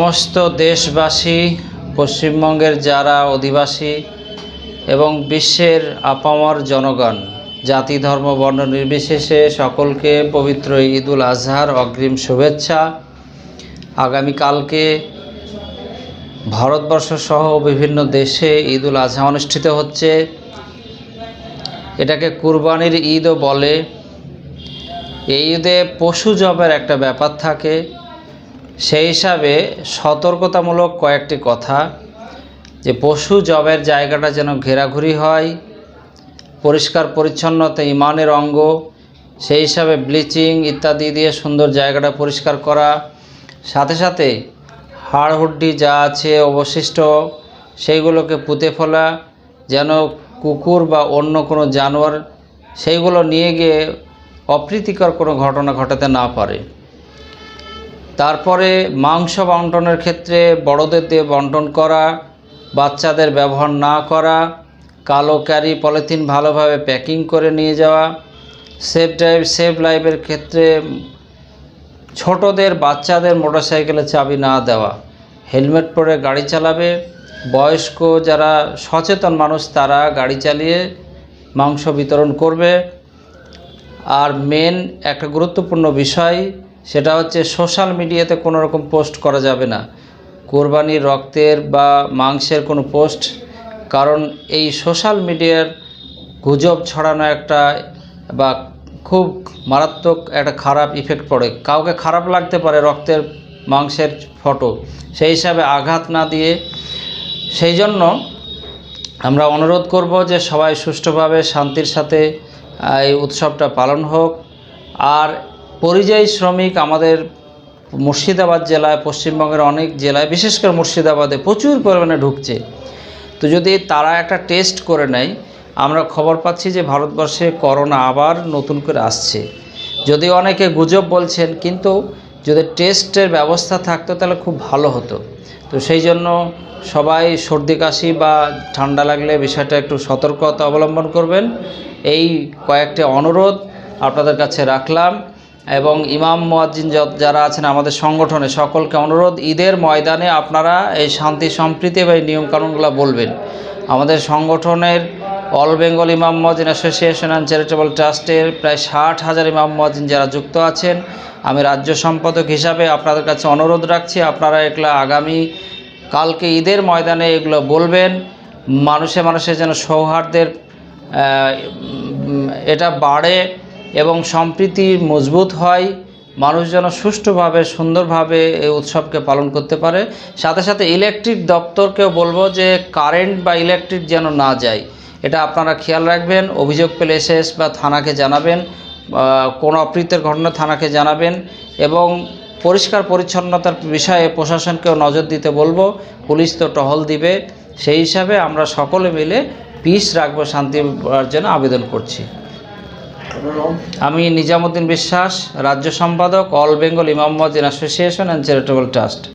সমস্ত দেশবাসী, পশ্চিমবঙ্গের যারা অধিবাসী এবং বিশ্বের আপামর জনগণ, জাতি, ধর্ম, বর্ণ নির্বিশেষে সকলকে পবিত্র ঈদুল আজহার অগ্রিম শুভেচ্ছা। আগামীকালকে ভারতবর্ষ সহ বিভিন্ন দেশে ঈদুল আজহা অনুষ্ঠিত হচ্ছে। এটাকে কুরবানির ঈদও বলে। এই ঈদে পশু জবের একটা ব্যাপার থাকে। সেই হিসাবে সতর্কতামূলক কয়েকটি কথা, যে পশু জবের জায়গাটা যেন ঘেরাঘুরি হয়, পরিষ্কার পরিচ্ছন্নতা, ইমানের অঙ্গ, সেই হিসাবে ব্লিচিং ইত্যাদি দিয়ে সুন্দর জায়গাটা পরিষ্কার করা। সাথে সাথে হাড়হুড্ডি যা আছে অবশিষ্ট, সেইগুলোকে পুঁতে ফেলা, যেন কুকুর বা অন্য কোনো জানোয়ার সেইগুলো নিয়ে গিয়ে অপ্রীতিকর কোনো ঘটনা ঘটাতে না পারে। তারপরে মাংস বন্টনের ক্ষেত্রে বড়দের দিয়ে বন্টন করা, বাচ্চাদের ব্যবহার না করা, কালো ক্যারি পলিথিন ভালোভাবে প্যাকিং করে নিয়ে যাওয়া, সেফ ড্রাইভ, সেফ লাইফের ক্ষেত্রে ছোটদের বাচ্চাদের মোটরসাইকেলে চাবি না দেওয়া। হেলমেট পরে গাড়ি চালাবে। বয়স্ক যারা সচেতন মানুষ, তারা গাড়ি চালিয়ে মাংস বিতরণ করবে। আর মেন একটা গুরুত্বপূর্ণ বিষয় সেটা হচ্ছে সোশ্যাল মিডিয়াতে কোনো রকম পোস্ট করা যাবে না। কোরবানির রক্তের বা মাংসের কোনো পোস্ট। কারণ এই সোশ্যাল মিডিয়ার গুজব ছড়ানো একটা বা খুব মারাত্মক একটা খারাপ ইফেক্ট পড়ে। কাউকে খারাপ লাগতে পারে রক্তের, মাংসের ফটো সেই হিসাবে আঘাত না দিয়ে। সেই জন্য আমরা অনুরোধ করব যে সবাই সুষ্ঠুভাবে শান্তির সাথে এই উৎসবটা পালন হোক। আর পরিযায়ী শ্রমিক আমাদের মুর্শিদাবাদ জেলায়, পশ্চিমবঙ্গের অনেক জেলায়, বিশেষ করে মুর্শিদাবাদে প্রচুর পরিমাণে ঢুকছে। তো যদি তারা একটা টেস্ট করে নেয়, আমরা খবর পাচ্ছি যে ভারতবর্ষে করোনা আবার নতুন করে আসছে। যদি অনেকে গুজব বলছেন, কিন্তু যদি টেস্টের ব্যবস্থা থাকতো, তাহলে খুব ভালো হতো। তো সেই জন্য সবাই সর্দি কাশি বা ঠান্ডা লাগলে বিষয়টা একটু সতর্কতা অবলম্বন করবেন। এই কয়েকটি অনুরোধ আপনাদের কাছে রাখলাম। এবং ইমাম মুয়াজ্জিন যারা আছেন আমাদের সংগঠনে সকলকে অনুরোধ, ঈদের ময়দানে আপনারা এই শান্তি, সম্প্রীতি এবং এই নিয়মকানুনগুলো বলবেন। আমাদের সংগঠনের অল বেঙ্গল ইমাম মুয়াজ্জিন অ্যাসোসিয়েশন অ্যান্ড চ্যারিটেবল ট্রাস্টের প্রায় ষাট হাজার ইমাম মুয়াজ্জিন যারা যুক্ত আছেন। আমি রাজ্য সম্পাদক হিসাবে আপনাদের কাছে অনুরোধ রাখছি, আপনারা এগুলো আগামী কালকে ঈদের ময়দানে এগুলো বলবেন। মানুষে মানুষে যেন সৌহার্দ্যের এটা বাড়ে। এবং সম্প্রীতি মজবুত হয়, মানুষ যেন সুষ্ঠুভাবে, সুন্দরভাবে এই উৎসবকে পালন করতে পারে। সাথে সাথে ইলেকট্রিক দপ্তরকেও বলব যে কারেন্ট বা ইলেকট্রিক যেন না যায়, এটা আপনারা খেয়াল রাখবেন। অভিযোগ পেলে এসএস বা থানাকে জানাবেন কোনো অপ্রীতের ঘটনা থানাকে জানাবেন এবং পরিষ্কার পরিচ্ছন্নতার বিষয়ে প্রশাসনকেও নজর দিতে বলব। পুলিশ তো টহল দিবে। সেই হিসাবে আমরা সকলে মিলে পিস রাখব শান্তি জন্য আবেদন করছি। আমি নিজামুদ্দিন বিশ্বাস রাজ্য সম্পাদক অল বেঙ্গল ইমাম মজিন অ্যাসোসিয়েশন অ্যান্ড চ্যারিটেবল ট্রাস্ট